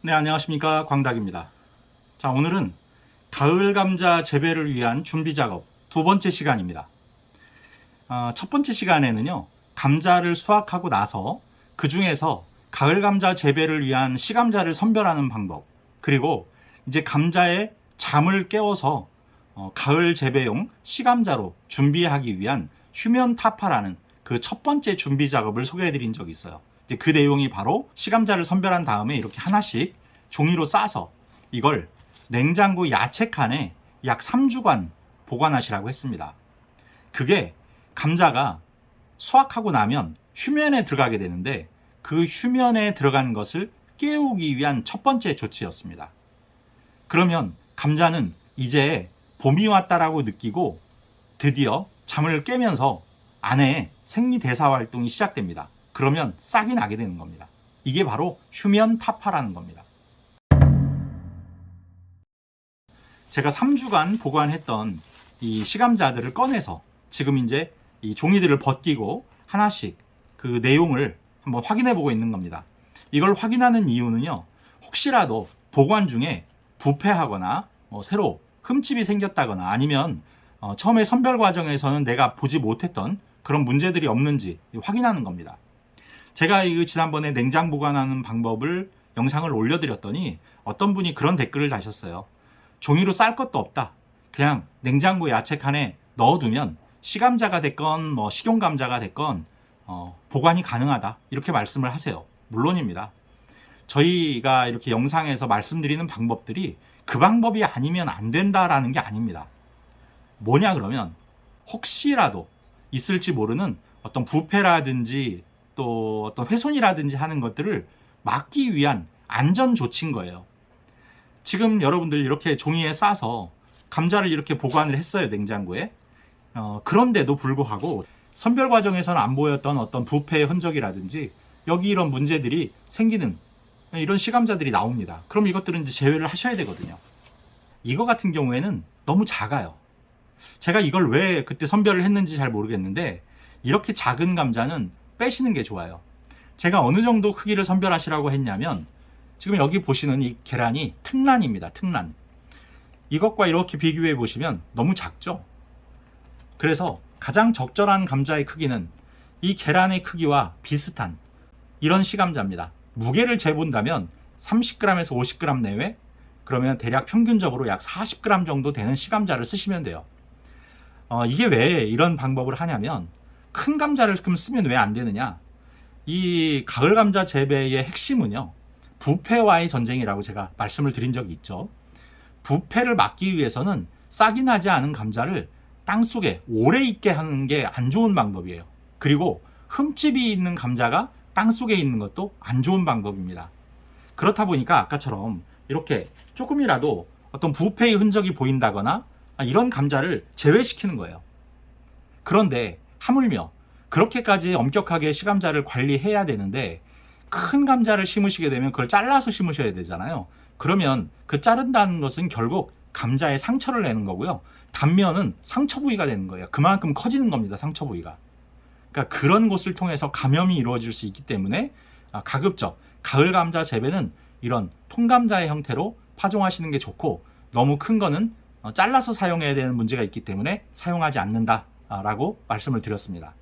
네, 안녕하십니까. 광닭입니다. 자, 오늘은 가을 감자 재배를 위한 준비 작업 두 번째 시간입니다. 어, 첫 번째 시간에는요, 감자를 수확하고 나서 그 중에서 가을 감자 재배를 위한 시감자를 선별하는 방법, 그리고 이제 감자에 잠을 깨워서 어, 가을 재배용 시감자로 준비하기 위한 휴면 타파라는 그 첫 번째 준비 작업을 소개해 드린 적이 있어요. 그 내용이 바로 시감자를 선별한 다음에 이렇게 하나씩 종이로 싸서 이걸 냉장고 야채 칸에 약 3주간 보관하시라고 했습니다. 그게 감자가 수확하고 나면 휴면에 들어가게 되는데 그 휴면에 들어간 것을 깨우기 위한 첫 번째 조치였습니다. 그러면 감자는 이제 봄이 왔다라고 느끼고 드디어 잠을 깨면서 안에 생리대사 활동이 시작됩니다. 그러면 싹이 나게 되는 겁니다. 이게 바로 휴면 타파라는 겁니다. 제가 3주간 보관했던 이 시감자들을 꺼내서 지금 이제 이 종이들을 벗기고 하나씩 그 내용을 한번 확인해 보고 있는 겁니다. 이걸 확인하는 이유는요. 혹시라도 보관 중에 부패하거나 뭐 새로 흠집이 생겼다거나 아니면 어, 처음에 선별 과정에서는 내가 보지 못했던 그런 문제들이 없는지 확인하는 겁니다. 제가 이 지난번에 냉장 보관하는 방법을 영상을 올려드렸더니 어떤 분이 그런 댓글을 다셨어요. 종이로 쌀 것도 없다. 그냥 냉장고 야채 칸에 넣어두면 시감자가 됐건 뭐 식용감자가 됐건 어, 보관이 가능하다. 이렇게 말씀을 하세요. 물론입니다. 저희가 이렇게 영상에서 말씀드리는 방법들이 그 방법이 아니면 안 된다라는 게 아닙니다. 뭐냐 그러면 혹시라도 있을지 모르는 어떤 부패라든지 또 어떤 훼손이라든지 하는 것들을 막기 위한 안전 조치인 거예요. 지금 여러분들 이렇게 종이에 싸서 감자를 이렇게 보관을 했어요 냉장고에. 어, 그런데도 불구하고 선별 과정에서는 안 보였던 어떤 부패의 흔적이라든지 여기 이런 문제들이 생기는 이런 시감자들이 나옵니다. 그럼 이것들은 이제 제외를 하셔야 되거든요. 이거 같은 경우에는 너무 작아요. 제가 이걸 왜 그때 선별을 했는지 잘 모르겠는데 이렇게 작은 감자는 빼시는 게 좋아요. 제가 어느 정도 크기를 선별하시라고 했냐면 지금 여기 보시는 이 계란이 특란입니다. 특란. 이것과 이렇게 비교해 보시면 너무 작죠? 그래서 가장 적절한 감자의 크기는 이 계란의 크기와 비슷한 이런 시감자입니다. 무게를 재본다면 30g에서 50g 내외 그러면 대략 평균적으로 약 40g 정도 되는 시감자를 쓰시면 돼요. 어, 이게 왜 이런 방법을 하냐면 큰 감자를 그럼 쓰면 왜 안 되느냐? 이 가을 감자 재배의 핵심은요. 부패와의 전쟁이라고 제가 말씀을 드린 적이 있죠. 부패를 막기 위해서는 싹이 나지 않은 감자를 땅 속에 오래 있게 하는 게 안 좋은 방법이에요. 그리고 흠집이 있는 감자가 땅 속에 있는 것도 안 좋은 방법입니다. 그렇다 보니까 아까처럼 이렇게 조금이라도 어떤 부패의 흔적이 보인다거나 이런 감자를 제외시키는 거예요. 그런데 하물며 그렇게까지 엄격하게 시감자를 관리해야 되는데 큰 감자를 심으시게 되면 그걸 잘라서 심으셔야 되잖아요. 그러면 그 자른다는 것은 결국 감자에 상처를 내는 거고요. 단면은 상처 부위가 되는 거예요. 그만큼 커지는 겁니다. 상처 부위가. 그러니까 그런 곳을 통해서 감염이 이루어질 수 있기 때문에 아, 가급적 가을 감자 재배는 이런 통감자의 형태로 파종하시는 게 좋고 너무 큰 거는 어, 잘라서 사용해야 되는 문제가 있기 때문에 사용하지 않는다 라고 말씀을 드렸습니다.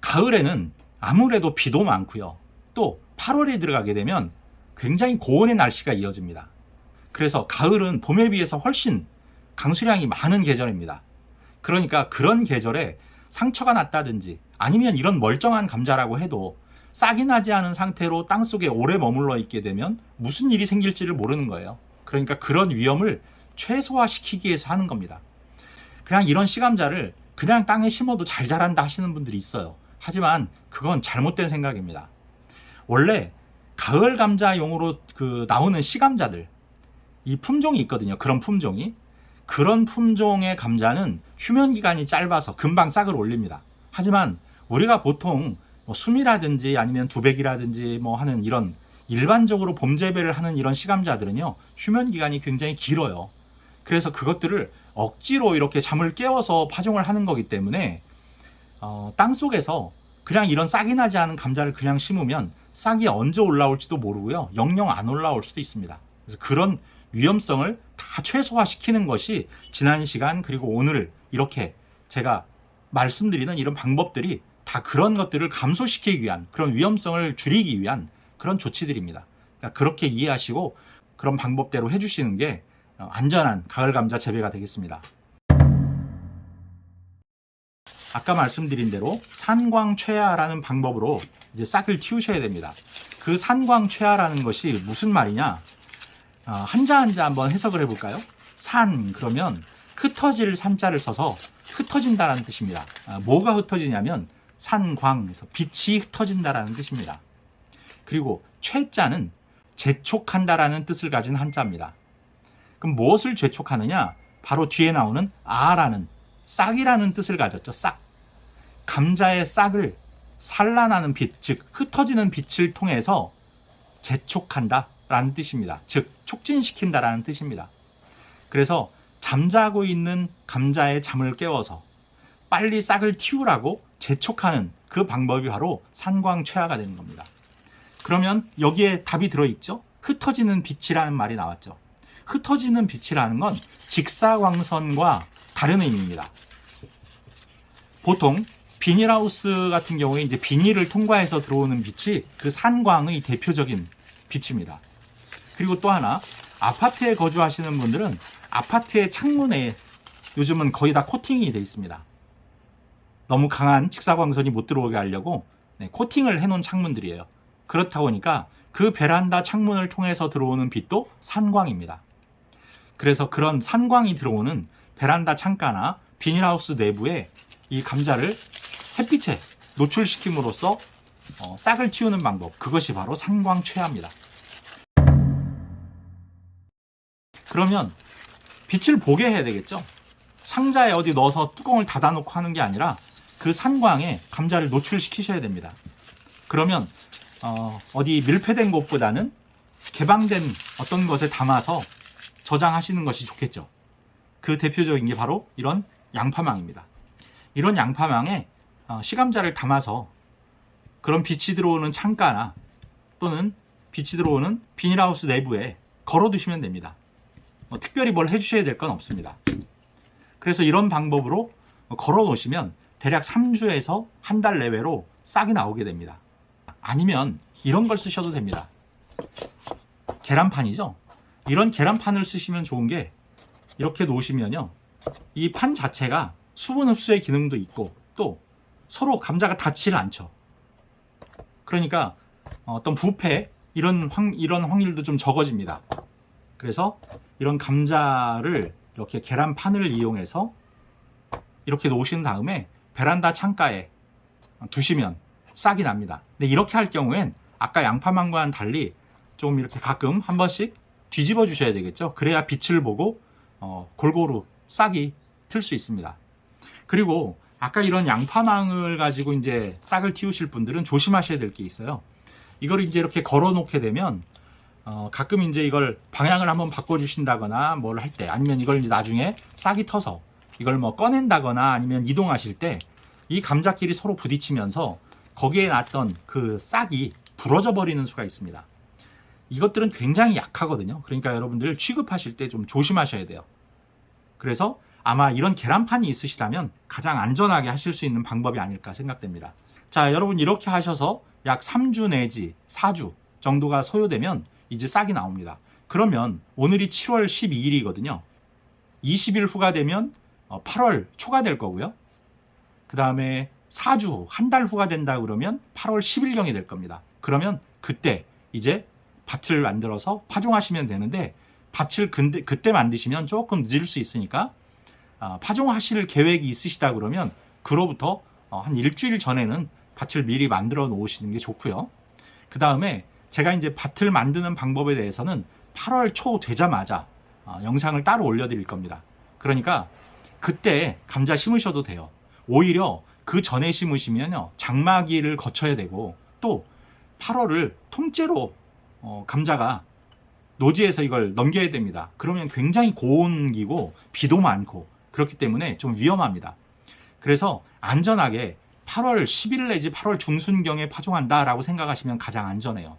가을에는 아무래도 비도 많고요. 또 8월에 들어가게 되면 굉장히 고온의 날씨가 이어집니다. 그래서 가을은 봄에 비해서 훨씬 강수량이 많은 계절입니다. 그러니까 그런 계절에 상처가 났다든지 아니면 이런 멀쩡한 감자라고 해도 싹이 나지 않은 상태로 땅 속에 오래 머물러 있게 되면 무슨 일이 생길지를 모르는 거예요. 그러니까 그런 위험을 최소화시키기 위해서 하는 겁니다. 그냥 이런 시감자를 그냥 땅에 심어도 잘 자란다 하시는 분들이 있어요. 하지만 그건 잘못된 생각입니다. 원래 가을 감자용으로 그 나오는 시감자들 이 품종이 있거든요. 그런 품종이 그런 품종의 감자는 휴면 기간이 짧아서 금방 싹을 올립니다. 하지만 우리가 보통 뭐 수미라든지 아니면 두백이라든지 뭐 하는 이런 일반적으로 봄 재배를 하는 이런 시감자들은요 휴면 기간이 굉장히 길어요. 그래서 그것들을 억지로 이렇게 잠을 깨워서 파종을 하는 거기 때문에 어, 땅 속에서 그냥 이런 싹이 나지 않은 감자를 그냥 심으면 싹이 언제 올라올지도 모르고요. 영영 안 올라올 수도 있습니다. 그래서 그런 위험성을 다 최소화시키는 것이 지난 시간 그리고 오늘 이렇게 제가 말씀드리는 이런 방법들이 다 그런 것들을 감소시키기 위한 그런 위험성을 줄이기 위한 그런 조치들입니다. 그러니까 그렇게 이해하시고 그런 방법대로 해주시는 게 어, 안전한 가을 감자 재배가 되겠습니다. 아까 말씀드린 대로 산광최화라는 방법으로 이제 싹을 틔우셔야 됩니다. 그 산광최화라는 것이 무슨 말이냐? 아, 한자 한자 한번 해석을 해볼까요? 산 그러면 흩어질 산자를 써서 흩어진다라는 뜻입니다. 아, 뭐가 흩어지냐면 산광에서 빛이 흩어진다라는 뜻입니다. 그리고 최자는 재촉한다라는 뜻을 가진 한자입니다. 그럼 무엇을 재촉하느냐? 바로 뒤에 나오는 아라는 싹이라는 뜻을 가졌죠. 싹. 감자의 싹을 산란하는 빛, 즉 흩어지는 빛을 통해서 재촉한다라는 뜻입니다. 즉 촉진시킨다라는 뜻입니다. 그래서 잠자고 있는 감자의 잠을 깨워서 빨리 싹을 틔우라고 재촉하는 그 방법이 바로 산광최화가 되는 겁니다. 그러면 여기에 답이 들어있죠? 흩어지는 빛이라는 말이 나왔죠. 흩어지는 빛이라는 건 직사광선과 다른 의미입니다. 보통 비닐하우스 같은 경우에 이제 비닐을 통과해서 들어오는 빛이 그 산광의 대표적인 빛입니다. 그리고 또 하나 아파트에 거주하시는 분들은 아파트의 창문에 요즘은 거의 다 코팅이 되어 있습니다. 너무 강한 직사광선이 못 들어오게 하려고 네, 코팅을 해놓은 창문들이에요. 그렇다 보니까 그 베란다 창문을 통해서 들어오는 빛도 산광입니다. 그래서 그런 산광이 들어오는 베란다 창가나 비닐하우스 내부에 이 감자를 햇빛에 노출시킴으로써 어, 싹을 틔우는 방법 그것이 바로 산광최화입니다. 그러면 빛을 보게 해야 되겠죠. 상자에 어디 넣어서 뚜껑을 닫아놓고 하는 게 아니라 그 산광에 감자를 노출시키셔야 됩니다. 그러면 어, 어디 밀폐된 곳보다는 개방된 어떤 것에 담아서 저장하시는 것이 좋겠죠. 그 대표적인 게 바로 이런 양파망입니다. 이런 양파망에 어, 시감자를 담아서 그런 빛이 들어오는 창가나 또는 빛이 들어오는 비닐하우스 내부에 걸어 두시면 됩니다. 뭐 특별히 뭘 해주셔야 될 건 없습니다. 그래서 이런 방법으로 걸어 놓으시면 대략 3주에서 한 달 내외로 싹이 나오게 됩니다. 아니면 이런 걸 쓰셔도 됩니다. 계란판이죠. 이런 계란판을 쓰시면 좋은 게 이렇게 놓으시면요. 이 판 자체가 수분 흡수의 기능도 있고 또 서로 감자가 닿지를 않죠. 그러니까 어떤 부패 이런 확, 이런 확률도 좀 적어집니다. 그래서 이런 감자를 이렇게 계란판을 이용해서 이렇게 놓으신 다음에 베란다 창가에 두시면 싹이 납니다. 근데 이렇게 할 경우엔 아까 양파망과는 달리 좀 이렇게 가끔 한 번씩 뒤집어 주셔야 되겠죠. 그래야 빛을 보고 어, 골고루 싹이 틀 수 있습니다. 그리고 아까 이런 양파망을 가지고 이제 싹을 틔우실 분들은 조심하셔야 될 게 있어요. 이걸 이제 이렇게 걸어 놓게 되면 어, 가끔 이제 이걸 방향을 한번 바꿔 주신다거나 뭘 할 때 아니면 이걸 나중에 싹이 터서 이걸 뭐 꺼낸다거나 아니면 이동하실 때 이 감자끼리 서로 부딪히면서 거기에 났던 그 싹이 부러져 버리는 수가 있습니다. 이것들은 굉장히 약하거든요. 그러니까 여러분들 취급하실 때 좀 조심하셔야 돼요. 그래서 아마 이런 계란판이 있으시다면 가장 안전하게 하실 수 있는 방법이 아닐까 생각됩니다. 자, 여러분 이렇게 하셔서 약 3주 내지 4주 정도가 소요되면 이제 싹이 나옵니다. 그러면 오늘이 7월 12일이거든요. 20일 후가 되면 8월 초가 될 거고요. 그 다음에 4주, 한 달 후가 된다 그러면 8월 10일경이 될 겁니다. 그러면 그때 이제 밭을 만들어서 파종하시면 되는데 밭을 근데, 그때 만드시면 조금 늦을 수 있으니까 아, 파종하실 계획이 있으시다 그러면 그로부터 어, 한 일주일 전에는 밭을 미리 만들어 놓으시는 게 좋고요. 그 다음에 제가 이제 밭을 만드는 방법에 대해서는 8월 초 되자마자 어, 영상을 따로 올려드릴 겁니다. 그러니까 그때 감자 심으셔도 돼요. 오히려 그 전에 심으시면요 장마기를 거쳐야 되고 또 8월을 통째로 어, 감자가 노지에서 이걸 넘겨야 됩니다. 그러면 굉장히 고온기고 비도 많고 그렇기 때문에 좀 위험합니다. 그래서 안전하게 8월 10일 내지 8월 중순경에 파종한다라고 생각하시면 가장 안전해요.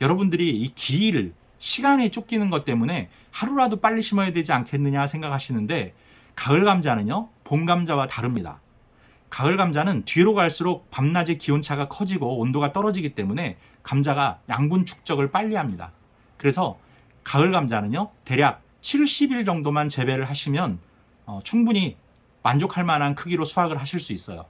여러분들이 이 기일, 시간에 쫓기는 것 때문에 하루라도 빨리 심어야 되지 않겠느냐 생각하시는데 가을 감자는요, 봄 감자와 다릅니다. 가을 감자는 뒤로 갈수록 밤낮의 기온차가 커지고 온도가 떨어지기 때문에 감자가 양분 축적을 빨리 합니다. 그래서 가을 감자는요, 대략 70일 정도만 재배를 하시면 어, 충분히 만족할 만한 크기로 수확을 하실 수 있어요.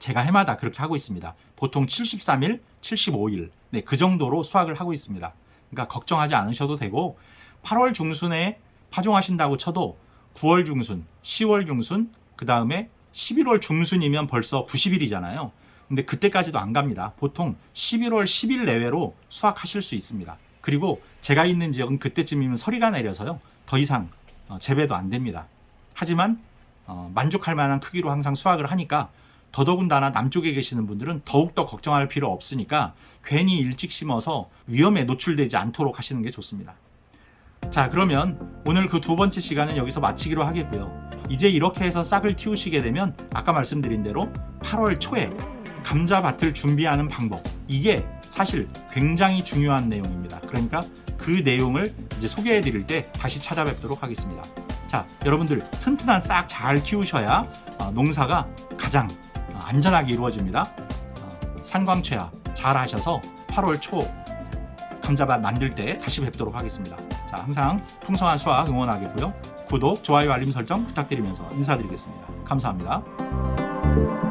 제가 해마다 그렇게 하고 있습니다. 보통 73일, 75일, 네, 그 정도로 수확을 하고 있습니다. 그러니까 걱정하지 않으셔도 되고 8월 중순에 파종하신다고 쳐도 9월 중순, 10월 중순, 그 다음에 11월 중순이면 벌써 90일이잖아요. 근데 그때까지도 안 갑니다. 보통 11월 10일 내외로 수확하실 수 있습니다. 그리고 제가 있는 지역은 그때쯤이면 서리가 내려서요. 더 이상 어, 재배도 안 됩니다. 하지만 어, 만족할 만한 크기로 항상 수확을 하니까 더더군다나 남쪽에 계시는 분들은 더욱더 걱정할 필요 없으니까 괜히 일찍 심어서 위험에 노출되지 않도록 하시는 게 좋습니다. 자, 그러면 오늘 그 두 번째 시간은 여기서 마치기로 하겠고요. 이제 이렇게 해서 싹을 틔우시게 되면 아까 말씀드린 대로 8월 초에 감자밭을 준비하는 방법. 이게 사실 굉장히 중요한 내용입니다. 그러니까 그 내용을 이제 소개해 드릴 때 다시 찾아뵙도록 하겠습니다. 자, 여러분들 튼튼한 싹 잘 키우셔야 어, 농사가 가장 어, 안전하게 이루어집니다. 어, 산광채화 잘 하셔서 8월 초 감자밭 만들 때 다시 뵙도록 하겠습니다. 자, 항상 풍성한 수확 응원하겠고요. 구독, 좋아요, 알림 설정 부탁드리면서 인사드리겠습니다. 감사합니다.